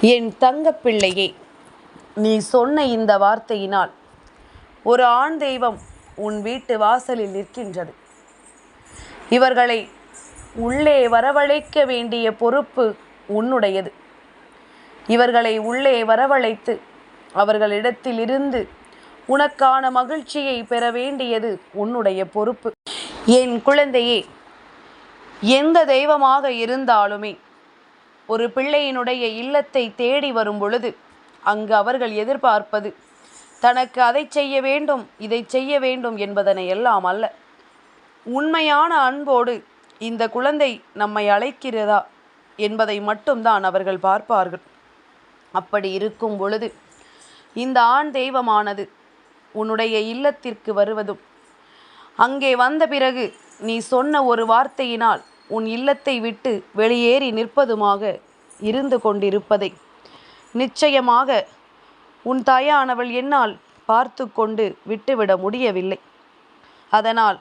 என் தங்கப்பிள்ளையே நீ சொன்ன இந்த வார்த்தையினால் ஒரு ஆண் தெய்வம் உன் வீட்டு வாசலில் நிற்கின்றது. இவர்களை உள்ளே வரவழைக்க வேண்டிய பொறுப்பு உன்னுடையது. இவர்களை உள்ளே வரவழைத்து அவர்களிடத்தில் இருந்து உனக்கான மகிழ்ச்சியை பெற வேண்டியது உன்னுடைய பொறுப்பு. என் குழந்தையே எந்த தெய்வமாக இருந்தாலுமே ஒரு பிள்ளையினுடைய இல்லத்தை தேடி வரும் பொழுது அங்கு அவர்கள் எதிர்பார்ப்பது தனக்கு அதை செய்ய வேண்டும் இதை செய்ய வேண்டும் என்பதனை எல்லாம் அல்ல. உண்மையான அன்போடு இந்த குழந்தை நம்மை அழைக்கிறதா என்பதை மட்டும்தான் அவர்கள் பார்ப்பார்கள். அப்படி இருக்கும் பொழுது இந்த ஆண் தெய்வமானது உன்னுடைய இல்லத்திற்கு வருவதும் அங்கே வந்த பிறகு நீ சொன்ன ஒரு வார்த்தையினால் உன் இல்லத்தை விட்டு வெளியேறி நிற்பதுமாக இருந்து கொண்டிருப்பதை. நிச்சயமாக உன் தாயானவள் என்னால் பார்த்து கொண்டு விட்டுவிட முடியவில்லை. அதனால்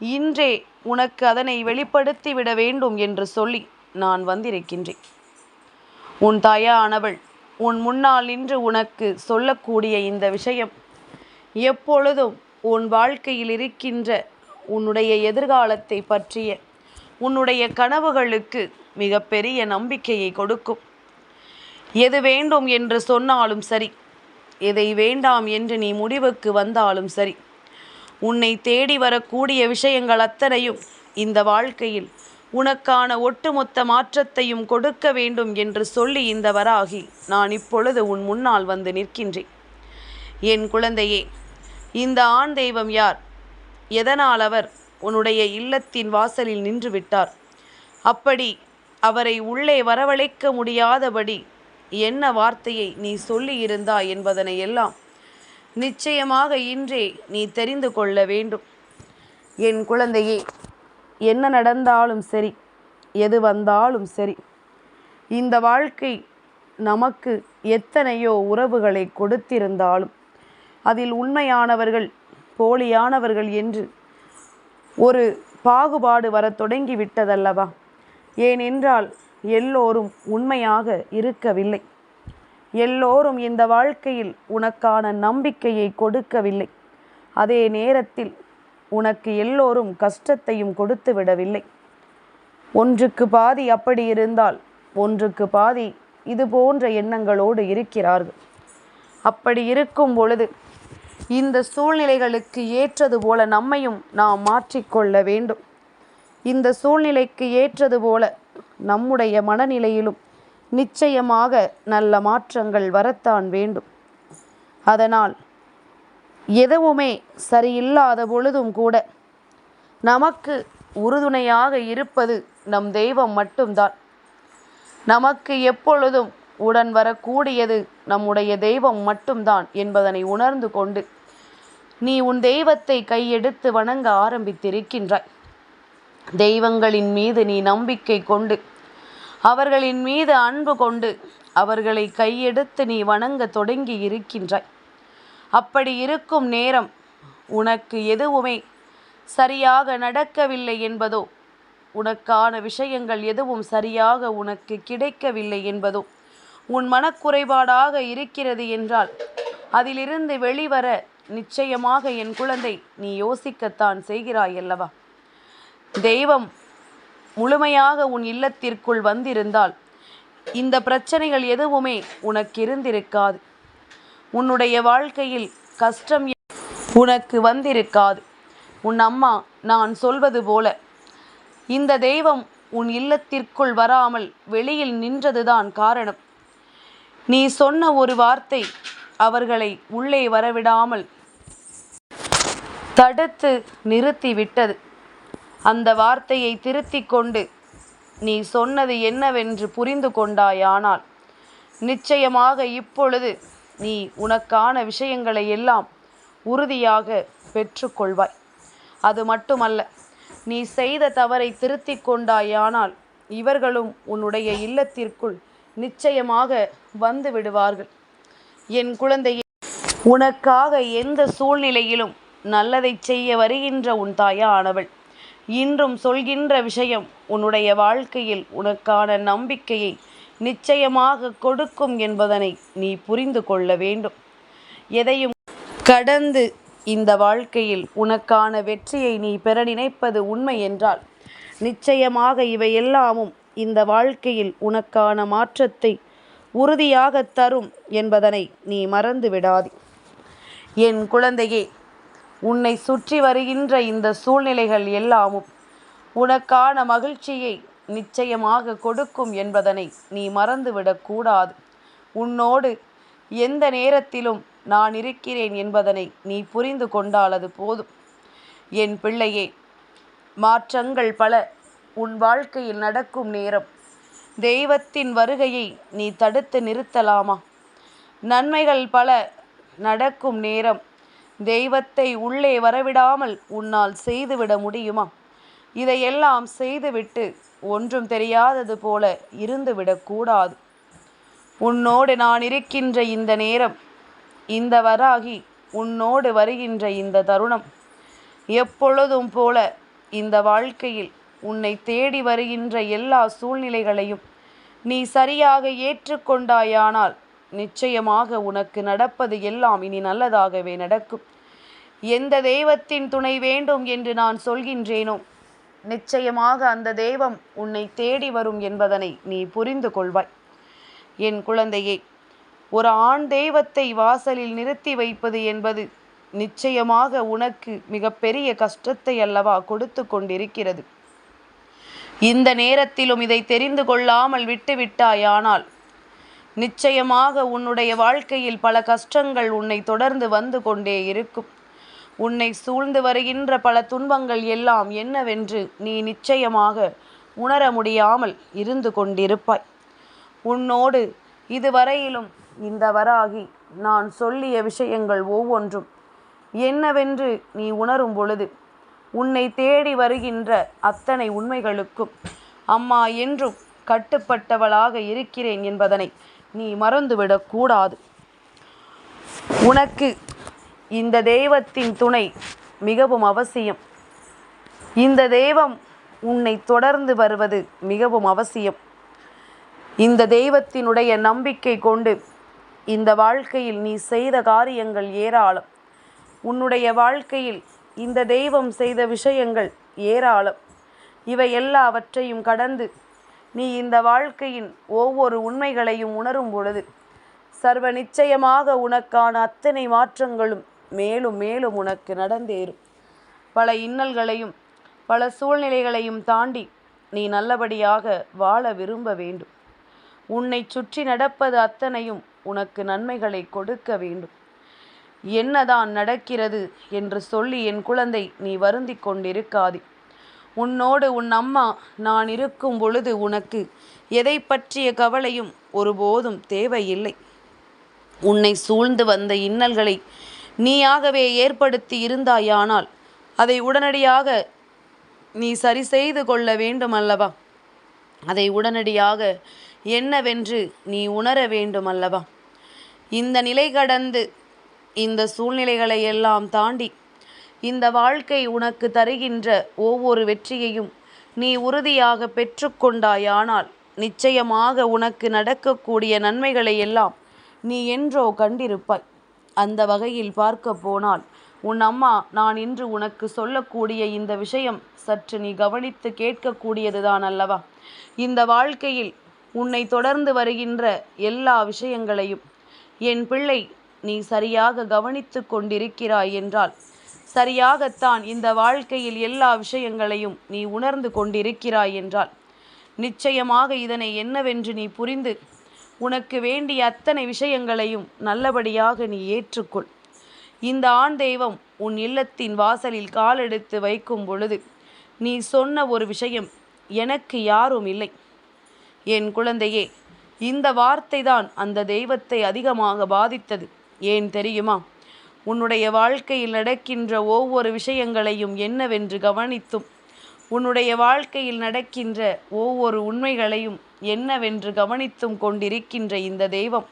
இன்றே உனக்கு அதனை வெளிப்படுத்தி விட வேண்டும் என்று சொல்லி நான் வந்திருக்கின்றேன். உன் தாயானவள் உன் முன்னால் நின்று உனக்கு சொல்லக்கூடிய இந்த விஷயம் எப்பொழுதும் உன் வாழ்க்கையில் இருக்கின்ற உன்னுடைய எதிர்காலத்தை பற்றிய உன்னுடைய கனவுகளுக்கு மிகப்பெரிய நம்பிக்கையை கொடுக்கும். எது வேண்டும் என்று சொன்னாலும் சரி. எதை வேண்டாம் என்று நீ முடிவுக்கு வந்தாலும் சரி. உன்னை தேடி வரக்கூடிய விஷயங்கள் அத்தனையும் இந்த வாழ்க்கையில் உனக்கான ஒட்டுமொத்த மாற்றத்தையும் கொடுக்க வேண்டும் என்று சொல்லி இந்த வராகி நான் இப்பொழுது உன் முன்னால் வந்து நிற்கின்றேன். என் குழந்தையே இந்த ஆண் தெய்வம் யார்? எதனால் அவர் உன்னுடைய இல்லத்தின் வாசலில் நின்று விட்டார். அப்படி அவரை உள்ளே வரவழைக்க முடியாதபடி என்ன வார்த்தையை நீ சொல்லியிருந்தாய் என்பதனை எல்லாம் நிச்சயமாக இன்றே நீ தெரிந்து கொள்ள வேண்டும். என் குழந்தையே என்ன நடந்தாலும் சரி எது வந்தாலும் சரி இந்த வாழ்க்கை நமக்கு எத்தனையோ உறவுகளை கொடுத்திருந்தாலும் அதில் உண்மையானவர்கள் போலியானவர்கள் என்று ஒரு பாகுபாடு வரத் தொடங்கி விட்டதல்லவா ஏனென்றால் எல்லோரும் உண்மையாக இருக்கவில்லை. எல்லோரும் இந்த வாழ்க்கையில் உனக்கான நம்பிக்கையை கொடுக்கவில்லை. அதே நேரத்தில் உனக்கு எல்லோரும் கஷ்டத்தையும் கொடுத்து விடவில்லை. ஒன்றுக்கு பாதி அப்படி இருந்தால் ஒன்றுக்கு பாதி இது போன்ற எண்ணங்களோடு இருக்கிறார்கள். அப்படி இருக்கும் பொழுது இந்த சூழ்நிலைகளுக்கு ஏற்றது போல நம்மையும் நாம் மாற்றிக்கொள்ள வேண்டும். இந்த சூழ்நிலைக்கு ஏற்றது போல நம்முடைய மனநிலையிலும் நிச்சயமாக நல்ல மாற்றங்கள் வரத்தான் வேண்டும். அதனால் எதுவுமே சரியில்லாத பொழுதும் கூட நமக்கு உறுதுணையாக இருப்பது நம் தெய்வம் மட்டும்தான். நமக்கு எப்பொழுதும் உடன் வரக்கூடியது நம்முடைய தெய்வம் மட்டும்தான் என்பதனை உணர்ந்து கொண்டு நீ உன் தெய்வத்தை கையெடுத்து வணங்க ஆரம்பித்திருக்கின்றாய். தெய்வங்களின் மீது நீ நம்பிக்கை கொண்டு அவர்களின் மீது அன்பு கொண்டு அவர்களை கையெடுத்து நீ வணங்க தொடங்கி இருக்கின்றாய் அப்படி இருக்கும் நேரம் உனக்கு எதுவுமே சரியாக நடக்கவில்லை என்பதோ உனக்கான விஷயங்கள் எதுவும் சரியாக உனக்கு கிடைக்கவில்லை என்பதோ உன் மனக்குறைபாடாக இருக்கிறது என்றால் அதிலிருந்து வெளிவர நிச்சயமாக என் குழந்தை நீ யோசிக்கத்தான் செய்கிறாய் அல்லவா? தெய்வம் முழுமையாக உன் இல்லத்திற்குள் வந்திருந்தால் இந்த பிரச்சனைகள் எதுவுமே உனக்கு இருந்திருக்காது. உன்னுடைய வாழ்க்கையில் கஷ்டம் உனக்கு வந்திருக்காது. உன் அம்மா நான் சொல்வது போல இந்த தெய்வம் உன் இல்லத்திற்குள் வராமல் வெளியில் நின்றதுதான் காரணம். நீ சொன்ன ஒரு வார்த்தை அவர்களை உள்ளே வரவிடாமல் தடுத்து நிறுத்தி விட்டது அந்த வார்த்தையை திருத்தி கொண்டு நீ சொன்னது என்னவென்று புரிந்து கொண்டாயானால் நிச்சயமாக இப்பொழுது நீ உனக்கான விஷயங்களை எல்லாம் உறுதியாக பெற்றுக்கொள்வாய் அது மட்டுமல்ல நீ செய்த தவறை திருத்தி கொண்டாயானால் இவர்களும் உன்னுடைய இல்லத்திற்குள் நிச்சயமாக வந்து விடுவார்கள். என் குழந்தையே உனக்காக எந்த சூழ்நிலையிலும் நல்லதை செய்ய வருகின்ற உன் தாயானவள். இன்றும் சொல்கின்ற விஷயம் உன்னுடைய வாழ்க்கையில் உனக்கான நம்பிக்கையை நிச்சயமாக கொடுக்கும் என்பதனை நீ புரிந்து கொள்ள வேண்டும். எதையும் கடந்து இந்த வாழ்க்கையில் உனக்கான வெற்றியை நீ பெற நினைப்பது உண்மை என்றால் நிச்சயமாக இவையெல்லாமும் இந்த வாழ்க்கையில் உனக்கான மாற்றத்தை உறுதியாக தரும் என்பதனை நீ மறந்து விடாதே. என் குழந்தையே உன்னை சுற்றி வருகின்ற இந்த சூழ்நிலைகள் எல்லாமும் உனக்கான மகிழ்ச்சியை நிச்சயமாக கொடுக்கும் என்பதனை நீ மறந்துவிடக்கூடாது உன்னோடு எந்த நேரத்திலும் நான் இருக்கிறேன் என்பதனை நீ புரிந்து கொண்டால் அது போதும். என் பிள்ளையே மாற்றங்கள் பல உன் வாழ்க்கையில் நடக்கும் நேரம். தெய்வத்தின் வருகையை நீ தடுத்து நிறுத்தலாமா? நன்மைகள் பல நடக்கும் நேரம். தெய்வத்தை உள்ளே வரவிடாமல் உன்னால் செய்துவிட முடியுமா? இதையெல்லாம் செய்துவிட்டு ஒன்றும் தெரியாதது போல இருந்துவிடக்கூடாது உன்னோடு நான் இருக்கின்ற இந்த நேரம் இந்த வராகி உன்னோடு வருகின்ற இந்த தருணம் எப்பொழுதும் போல இந்த வாழ்க்கையில் உன்னை தேடி வருகின்ற எல்லா சூழ்நிலைகளையும் நீ சரியாக ஏற்றுக்கொண்டாயானால் நிச்சயமாக உனக்கு நடப்பது எல்லாம் இனி நல்லதாகவே நடக்கும். எந்த தெய்வத்தின் துணை வேண்டும் என்று நான் சொல்கின்றேனோ நிச்சயமாக அந்த தெய்வம் உன்னை தேடி வரும் என்பதனை நீ புரிந்து கொள்வாய். என் குழந்தையே ஒரு ஆண் தெய்வத்தை வாசலில் நிறுத்தி வைப்பது என்பது நிச்சயமாக உனக்கு மிகப்பெரிய கஷ்டத்தை அல்லவா கொடுத்து கொண்டிருக்கிறது. இந்த நேரத்திலும் இதை தெரிந்து கொள்ளாமல் விட்டுவிட்டாயானால் நிச்சயமாக உன்னுடைய வாழ்க்கையில் பல கஷ்டங்கள் உன்னை தொடர்ந்து வந்து கொண்டே இருக்கும். உன்னை சூழ்ந்து வருகின்ற பல துன்பங்கள் எல்லாம் என்னவென்று நீ நிச்சயமாக உணர முடியாமல் இருந்து கொண்டிருப்பாய். உன்னோடு இதுவரையிலும் இந்த வராகி நான் சொல்லிய விஷயங்கள் ஒவ்வொன்றும் என்னவென்று நீ உணரும் பொழுது உன்னை தேடி வருகின்ற அத்தனை உண்மைகளுக்கும். அம்மா என்றும் கட்டுப்பட்டவளாக இருக்கிறேன் என்பதனை நீ மறந்துவிடக்கூடாது உனக்கு இந்த தெய்வத்தின் துணை மிகவும் அவசியம். இந்த தெய்வம் உன்னை தொடர்ந்து வருவது மிகவும் அவசியம். இந்த தெய்வத்தினுடைய நம்பிக்கை கொண்டு இந்த வாழ்க்கையில் நீ செய்த காரியங்கள் ஏராளம். உன்னுடைய வாழ்க்கையில் இந்த தெய்வம் செய்த விஷயங்கள் ஏராளம். இவை எல்லாவற்றையும் கடந்து நீ இந்த வாழ்க்கையின் ஒவ்வொரு உண்மைகளையும் உணரும் பொழுது சர்வ நிச்சயமாக உனக்கான அத்தனை மாற்றங்களும் மேலும் மேலும் உனக்கு நடந்தேறும். பல இன்னல்களையும் பல சூழ்நிலைகளையும் தாண்டி நீ நல்லபடியாக வாழ விரும்ப வேண்டும். உன்னை சுற்றி நடப்பது அத்தனையும் உனக்கு நன்மைகளை கொடுக்க வேண்டும். என்னதான் நடக்கிறது என்று சொல்லி என் குழந்தை நீ வருந்தி கொண்டிருக்காதே. உன்னோடு உன் அம்மா நான் இருக்கும் பொழுது உனக்கு எதை பற்றிய கவலையும் ஒருபோதும் தேவையில்லை. உன்னை சூழ்ந்து வந்த இன்னல்களை நீயாகவே ஏற்படுத்தி இருந்தாயானால் அதை உடனடியாக நீ சரி செய்து கொள்ள வேண்டும் அல்லவா அதை உடனடியாக என்னவென்று நீ உணர வேண்டும் அல்லவா இந்த நிலை கடந்து இந்த சூழ்நிலைகளை எல்லாம் தாண்டி இந்த வாழ்க்கை உனக்கு தருகின்ற ஒவ்வொரு வெற்றியையும் நீ உறுதியாக பெற்றுக்கொண்டாயானால் நிச்சயமாக உனக்கு நடக்கக்கூடிய நன்மைகளை எல்லாம் நீ என்றோ கண்டிருப்பாய். அந்த வகையில் பார்க்க போனால் உன் அம்மா நான் இன்று உனக்கு சொல்லக்கூடிய இந்த விஷயம் சற்று நீ கவனித்து கேட்கக்கூடியதுதான் அல்லவா? இந்த வாழ்க்கையில் உன்னை தொடர்ந்து வருகின்ற எல்லா விஷயங்களையும் என் பிள்ளை நீ சரியாக கவனித்து கொண்டிருக்கிறாய் என்றால் சரியாகத்தான் இந்த வாழ்க்கையில் எல்லா விஷயங்களையும் நீ உணர்ந்து கொண்டிருக்கிறாய் என்றால் நிச்சயமாக இதனை என்னவென்று நீ புரிந்து உனக்கு வேண்டிய அத்தனை விஷயங்களையும் நல்லபடியாக நீ ஏற்றுக்கொள். இந்த ஆண் தெய்வம் உன் இல்லத்தின் வாசலில் காலெடுத்து வைக்கும் பொழுது நீ சொன்ன ஒரு விஷயம் எனக்கு யாரும் இல்லை. என் குழந்தையே இந்த வார்த்தை தான் அந்த தெய்வத்தை அதிகமாக பாதித்தது. ஏன் தெரியுமா? உன்னுடைய வாழ்க்கையில் நடக்கின்ற ஒவ்வொரு விஷயங்களையும் என்னவென்று கவனித்தும் உன்னுடைய வாழ்க்கையில் நடக்கின்ற ஒவ்வொரு உண்மைகளையும் என்னவென்று கவனித்தும் கொண்டிருக்கின்ற இந்த தெய்வம்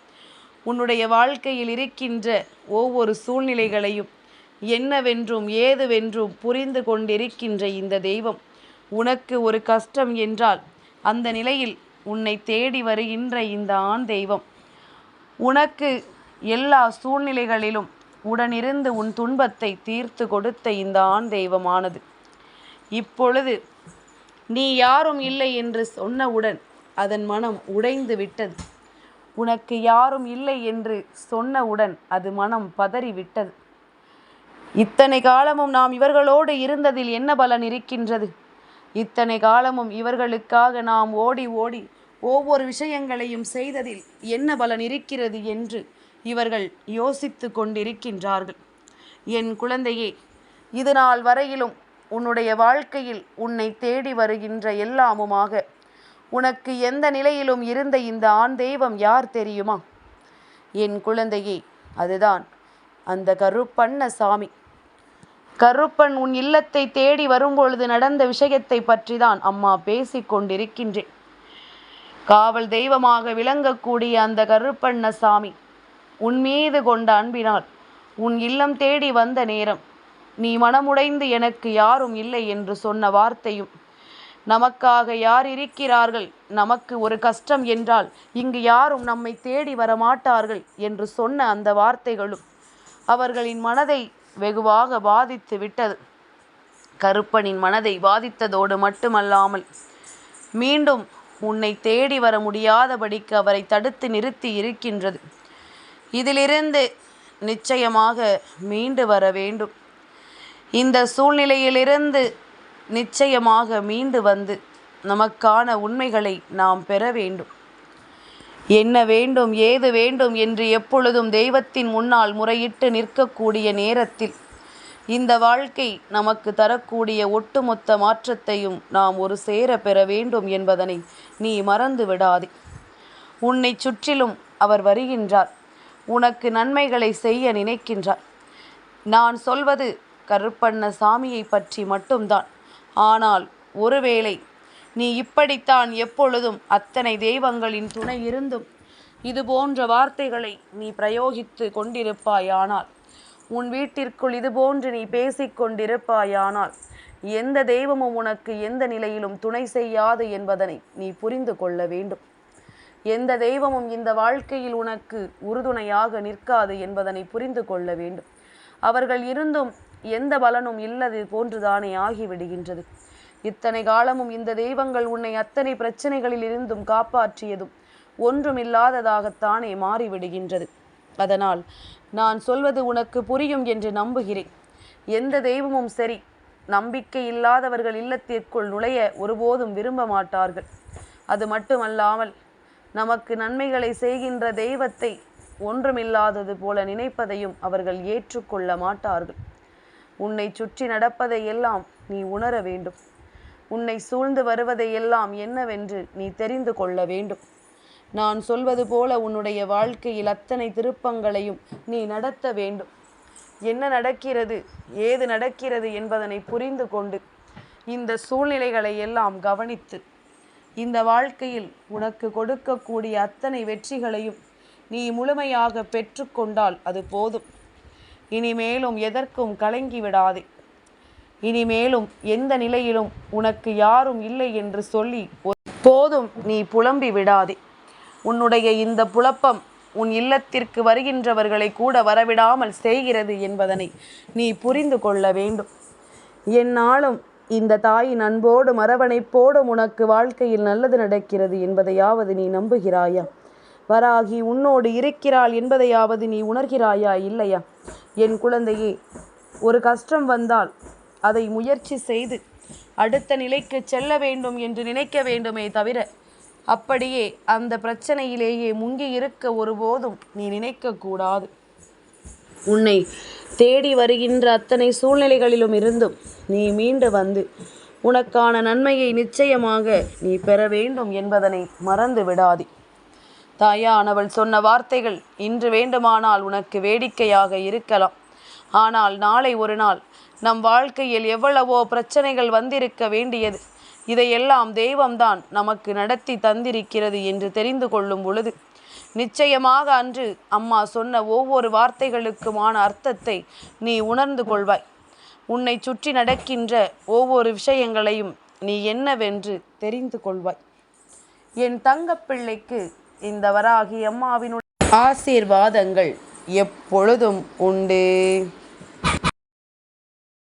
உன்னுடைய வாழ்க்கையில் இருக்கின்ற ஒவ்வொரு சூழ்நிலைகளையும் என்னவென்றும் ஏதுவென்றும் புரிந்து கொண்டிருக்கின்ற இந்த தெய்வம் உனக்கு ஒரு கஷ்டம் என்றால் அந்த நிலையில் உன்னை தேடி வருகின்ற இந்த ஆண் தெய்வம். உனக்கு எல்லா சூழ்நிலைகளிலும் உடனிருந்து உன் துன்பத்தை தீர்த்து கொடுத்த இந்த ஆண் தெய்வமானது. இப்பொழுது நீ யாரும் இல்லை என்று சொன்னவுடன் அதன் மனம் உடைந்து விட்டது. உனக்கு யாரும் இல்லை என்று சொன்னவுடன் அது மனம் பதறிவிட்டது இத்தனை காலமும் நாம் இவர்களோடு இருந்ததில் என்ன பலன் இருக்கின்றது? இத்தனை காலமும் இவர்களுக்காக நாம் ஓடி ஓடி ஒவ்வொரு விஷயங்களையும் செய்ததில் என்ன பலன் இருக்கிறது என்று இவர்கள் யோசித்து கொண்டிருக்கின்றார்கள். என் குழந்தையே இது நாள் வரையிலும் உன்னுடைய வாழ்க்கையில் உன்னை தேடி வருகின்ற எல்லாமுமாக. உனக்கு எந்த நிலையிலும் இருந்த இந்த ஆண் தெய்வம் யார் தெரியுமா? என் குழந்தையே அதுதான் அந்த கருப்பண்ண சாமி கருப்பன் உன் இல்லத்தை தேடி வரும்பொழுது நடந்த விஷயத்தை பற்றி தான் அம்மா பேசிக் கொண்டிருக்கின்றேன். காவல் தெய்வமாக விளங்கக்கூடிய அந்த கருப்பண்ண சாமி உன் மீது கொண்ட அன்பினால் உன் இல்லம் தேடி வந்த நேரம். நீ மனமுடைந்து எனக்கு யாரும் இல்லை என்று சொன்ன வார்த்தையும் நமக்காக யார் இருக்கிறார்கள்? நமக்கு ஒரு கஷ்டம் என்றால் இங்கு யாரும் நம்மை தேடி வர மாட்டார்கள் என்று சொன்ன அந்த வார்த்தைகளும் அவர்களின் மனதை வெகுவாக பாதித்து விட்டது. கருப்பனின் மனதை பாதித்ததோடு மட்டுமல்லாமல் மீண்டும் உன்னை தேடி வர முடியாதபடிக்கு அவரை தடுத்து நிறுத்தி இருக்கின்றது. இதிலிருந்து நிச்சயமாக மீண்டு வர வேண்டும். இந்த சூழ்நிலையிலிருந்து நிச்சயமாக மீண்டு வந்து நமக்கான உண்மைகளை நாம் பெற வேண்டும். என்ன வேண்டும் ஏது வேண்டும் என்று எப்பொழுதும் தெய்வத்தின் முன்னால் முறையிட்டு நிற்கக்கூடிய நேரத்தில் இந்த வாழ்க்கை நமக்கு தரக்கூடிய ஒட்டுமொத்த மாற்றத்தையும் நாம் ஒரு சேர பெற வேண்டும் என்பதனை நீ மறந்து விடாதே உன்னை சுற்றிலும் அவர் வருகின்றார். உனக்கு நன்மைகளை செய்ய நினைக்கின்றார் நான் சொல்வது கருப்பண்ண சாமியை பற்றி மட்டும்தான். ஆனால் ஒருவேளை நீ இப்படித்தான் எப்பொழுதும் அத்தனை தெய்வங்களின் துணை இருந்தும் இது போன்ற வார்த்தைகளை நீ பிரயோகித்து கொண்டிருப்பாயானால் உன் வீட்டிற்குள் இது போன்று நீ பேசிக்கொண்டிருப்பாயானால் எந்த தெய்வமும் உனக்கு எந்த நிலையிலும் துணை செய்யாது என்பதனை நீ புரிந்து கொள்ள வேண்டும். எந்த தெய்வமும் இந்த வாழ்க்கையில் உனக்கு உறுதுணையாக நிற்காது என்பதனை புரிந்து கொள்ள வேண்டும். அவர்கள் இருந்தும் எந்த பலனும் இல்லது போன்றுதானே ஆகிவிடுகின்றது. இத்தனை காலமும் இந்த தெய்வங்கள் உன்னை அத்தனை பிரச்சனைகளில் இருந்தும் காப்பாற்றியதும் ஒன்றுமில்லாததாகத்தானே மாறிவிடுகின்றது. அதனால் நான் சொல்வது உனக்கு புரியும் என்று நம்புகிறேன். எந்த தெய்வமும் சரி நம்பிக்கை இல்லாதவர்கள் இல்லத்திற்குள் நுழைய ஒருபோதும் விரும்ப மாட்டார்கள். அது மட்டுமல்லாமல் நமக்கு நன்மைகளை செய்கின்ற தெய்வத்தை ஒன்றுமில்லாதது போல நினைப்பதையும் அவர்கள் ஏற்றுக்கொள்ள மாட்டார்கள். உன்னை சுற்றி நடப்பதை எல்லாம் நீ உணர வேண்டும். உன்னை சூழ்ந்து வருவதை எல்லாம் என்னவென்று நீ தெரிந்து கொள்ள வேண்டும். நான் சொல்வது போல உன்னுடைய வாழ்க்கையில் அத்தனை திருப்பங்களையும் நீ நடத்த வேண்டும். என்ன நடக்கிறது ஏது நடக்கிறது என்பதனை புரிந்து கொண்டு இந்த சூழ்நிலைகளை எல்லாம் கவனித்து இந்த வாழ்க்கையில் உனக்கு கொடுக்கக்கூடிய அத்தனை வெற்றிகளையும் நீ முழுமையாக பெற்றுக்கொண்டால் அது போதும். இனிமேலும் எதற்கும் கலங்கி விடாதே. இனிமேலும் எந்த நிலையிலும் உனக்கு யாரும் இல்லை என்று சொல்லி போதும் நீ புலம்பி விடாதே. உன்னுடைய இந்த புலப்பம் உன் இல்லத்திற்கு வருகின்றவர்களை கூட வரவிடாமல் செய்கிறது என்பதனை நீ புரிந்து கொள்ள வேண்டும். என்னாலும் இந்த தாயின் அன்போடு மரவணைப்போடும் உனக்கு வாழ்க்கையில் நல்லது நடக்கிறது என்பதையாவது நீ நம்புகிறாயா? வராகி உன்னோடு இருக்கிறாள் என்பதையாவது நீ உணர்கிறாயா இல்லையா? என் குழந்தையே ஒரு கஷ்டம் வந்தால் அதை முயற்சி செய்து அடுத்த நிலைக்கு செல்ல வேண்டும் என்று நினைக்க வேண்டுமே தவிர அப்படியே அந்த பிரச்சனையிலேயே முங்கி இருக்க ஒருபோதும் நீ நினைக்கக்கூடாது. உன்னை தேடி வருகின்ற அத்தனை சூழ்நிலைகளிலும் இருந்தும் நீ மீண்டு வந்து உனக்கான நன்மையை நிச்சயமாக நீ பெற வேண்டும் என்பதனை மறந்து விடாதே. தாயானவள் சொன்ன வார்த்தைகள் இன்று வேண்டுமானால் உனக்கு வேடிக்கையாக இருக்கலாம். ஆனால் நாளை ஒரு நாள் நம் வாழ்க்கையில் எவ்வளவோ பிரச்சனைகள் வந்திருக்க வேண்டியது. இதையெல்லாம் தெய்வம்தான் நமக்கு நடத்தி தந்திருக்கிறது என்று தெரிந்து கொள்ளும் பொழுது நிச்சயமாக அன்று அம்மா சொன்ன ஒவ்வொரு வார்த்தைகளுக்குமான அர்த்தத்தை நீ உணர்ந்து கொள்வாய். உன்னை சுற்றி நடக்கின்ற ஒவ்வொரு விஷயங்களையும் நீ என்னவென்று தெரிந்து கொள்வாய். என் தங்கப்பிள்ளைக்கு இந்த வராகி அம்மாவினுடைய ஆசீர்வாதங்கள் எப்பொழுதும் உண்டு.